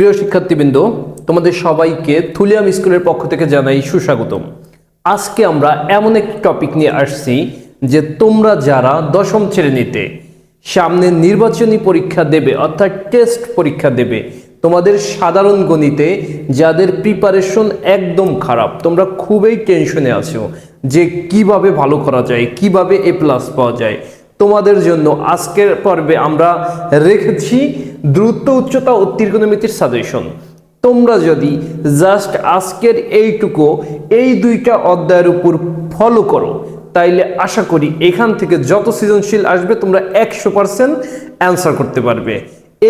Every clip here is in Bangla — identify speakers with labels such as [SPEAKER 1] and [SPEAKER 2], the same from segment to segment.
[SPEAKER 1] প্রিয় শিক্ষার্থীবৃন্দ, তোমাদের সবাইকে থুলিয়াম স্কুলের পক্ষ থেকে জানাই সুস্বাগতম। আজকে আমরা এমন একটি টপিক নিয়ে আসছি যে তোমরা যারা দশম শ্রেণীতে সামনে নির্বাচনী পরীক্ষা দেবে, অর্থাৎ টেস্ট পরীক্ষা দেবে, তোমাদের সাধারণ গণিতে যাদের প্রিপারেশন একদম খারাপ, তোমরা খুবই টেনশনে আছো যে কীভাবে ভালো করা যায়, কীভাবে এ প্লাস পাওয়া যায়। তোমাদের জন্য আজকের পর্বে আমরা রেখেছি দ্রুত উচ্চতা ও ত্রিকোণমিতির সাজেশন তোমরা যদি জাস্ট আজকের এইটুকু এই দুইটা অধ্যায়ের উপর ফলো করো, তাইলে আশা করি এখান থেকে যত সৃজনশীল আসবে, তোমরা একশো পার্সেন্ট অ্যান্সার করতে পারবে।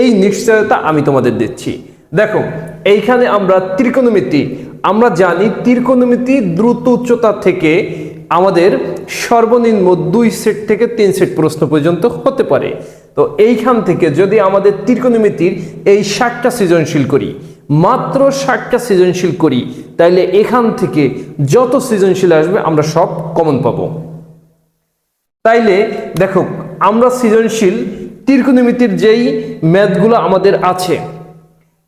[SPEAKER 1] এই নিশ্চয়তা আমি তোমাদের দিচ্ছি। দেখো, এইখানে আমরা ত্রিকোণমিতি, আমরা জানি ত্রিকোণমিতি দ্রুত উচ্চতা থেকে আমাদের সর্বনিম্ন দুই সেট থেকে তিন সেট প্রশ্ন পর্যন্ত হতে পারে। তো এইখান থেকে যদি আমাদের ত্রিকোণমিতির এই ষাটটা সৃজনশীল করি, মাত্র ষাটটা সৃজনশীল করি, তাইলে এখান থেকে যত সৃজনশীল আসবে আমরা সব কমন পাবো তাইলে দেখো, আমরা সৃজনশীল ত্রিকোণমিতির যেই ম্যাথগুলো আমাদের আছে,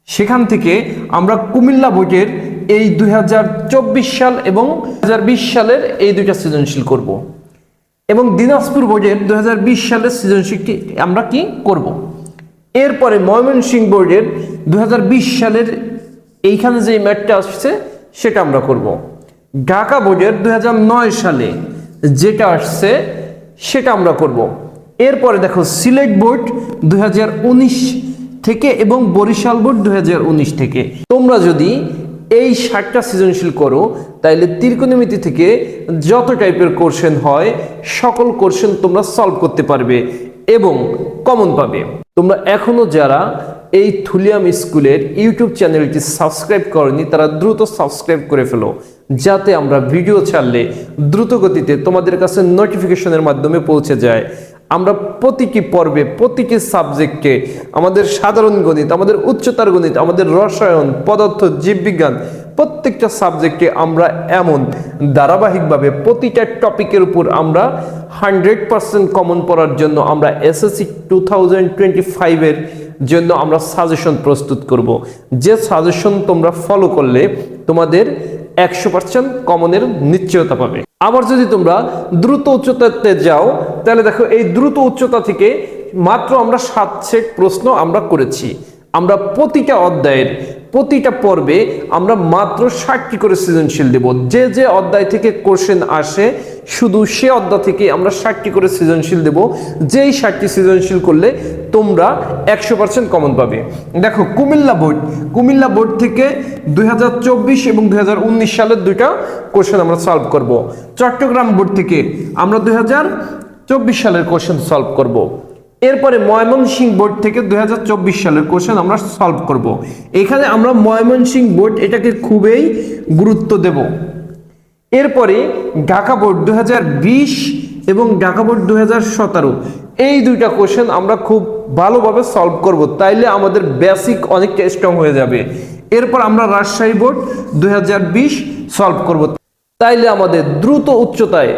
[SPEAKER 1] সেখান থেকে আমরা কুমিল্লা বোর্ডের এই দুই হাজার চব্বিশ সাল এবং দু হাজার বিশ সালের এই দুইটা সৃজনশীল করব। এবং দিনাজপুর বোর্ডের দু বিশ সালের সৃজনশীলটি আমরা কি করব। এরপরে ময়মনসিংহ বোর্ডের দু বিশ সালের এইখানে যে ম্যাটটা আসছে, সেটা আমরা করব। ঢাকা বোর্ডের দুই হাজার নয় সালে যেটা আসছে, সেটা আমরা করব। এরপরে দেখো, সিলেট বোর্ড দু হাজার উনিশ থেকে এবং বরিশাল বোর্ড দুই হাজার উনিশ থেকে তোমরা যদি এই ষাটটা সৃজনশীল করো, তাইলে ত্রিকোণমিতি থেকে যত টাইপের কোশ্চেন হয়, সকল কোশ্চেন তোমরা সলভ করতে পারবে এবং কমন পাবে। তোমরা এখনও যারা এই থুলিয়াম স্কুলের ইউটিউব চ্যানেলটি সাবস্ক্রাইব করনি, তারা দ্রুত সাবস্ক্রাইব করে ফেলো, যাতে আমরা ভিডিও ছাড়লে দ্রুত গতিতে তোমাদের কাছে নোটিফিকেশনের মাধ্যমে পৌঁছে যায়। আমরা প্রতিটি পর্বে প্রতিটি সাবজেক্টে আমাদের সাধারণ গণিত, আমাদের উচ্চতার গণিত, আমাদের রসায়ন, পদার্থ, জীববিজ্ঞান, প্রত্যেকটা সাবজেক্টে আমরা এমন ধারাবাহিকভাবে প্রতিটা টপিকের উপর আমরা হান্ড্রেড পার্সেন্ট কমন পড়ার জন্য আমরা এসএসসি টু থাউজেন্ড টোয়েন্টি ফাইভের জন্য আমরা সাজেশন প্রস্তুত করব। যে সাজেশন তোমরা ফলো করলে তোমাদের একশো পার্সেন্ট কমনের নিশ্চয়তা পাবে। আবার যদি তোমরা দ্রুত উচ্চতাতে যাও তাহলে দেখো, এই দ্রুত উচ্চতা থেকে মাত্র আমরা সাত সেট প্রশ্ন আমরা করেছি। আমরা প্রতিটা অধ্যায়ের, প্রতিটা পর্বে আমরা মাত্র ষাটটি করে সৃজনশীল দেব। যে যে অধ্যায় থেকে কোশ্চেন আসে, শুধু সে অধ্যায় থেকে আমরা ষাটটি করে সৃজনশীল দেব। যেই ষাটটি সৃজনশীল করলে তোমরা একশো পার্সেন্ট কমন পাবে। দেখো, কুমিল্লা বোর্ড কুমিল্লা বোর্ড থেকে দুই হাজার চব্বিশ এবং দুই হাজার উনিশ সালের দুইটা কোশ্চেন আমরা সলভ করব। চট্টগ্রাম বোর্ড থেকে আমরা দুই হাজার সালের কোশ্চেন সলভ করব। এরপরে ময়মনসিংহ বোর্ড থেকে দুই হাজার চব্বিশ সালের কোশ্চেন আমরা সলভ করব। এখানে আমরা ময়মনসিংহ বোর্ড এটাকে খুবই গুরুত্ব দেব। এরপরে ঢাকা বোর্ড দু হাজার বিশ এবং ঢাকা বোর্ড দু হাজার সতেরো, এই দুইটা কোশ্চেন আমরা খুব ভালোভাবে সলভ করব। তাইলে আমাদের বেসিক অনেকটা স্ট্রং হয়ে যাবে। এরপর আমরা রাজশাহী বোর্ড দু হাজার বিশ সলভ করব। তাইলে আমাদের দ্রুত উচ্চতায়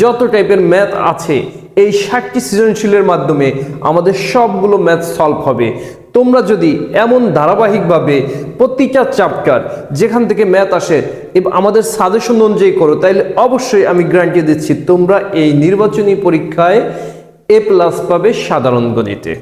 [SPEAKER 1] যত টাইপের ম্যাথ আছে এই ষাটটি সৃজনশীলের মাধ্যমে আমাদের সবগুলো ম্যাথ সলভ হবে। তোমরা যদি এমন ধারাবাহিকভাবে প্রতিটা চ্যাপ্টার যেখান থেকে ম্যাথ আসে, এবং আমাদের সাজেশন অনুযায়ী করো, তাইলে অবশ্যই আমি গ্যারান্টি দিচ্ছি তোমরা এই নির্বাচনী পরীক্ষায় এ প্লাস পাবে সাধারণ গণিতে।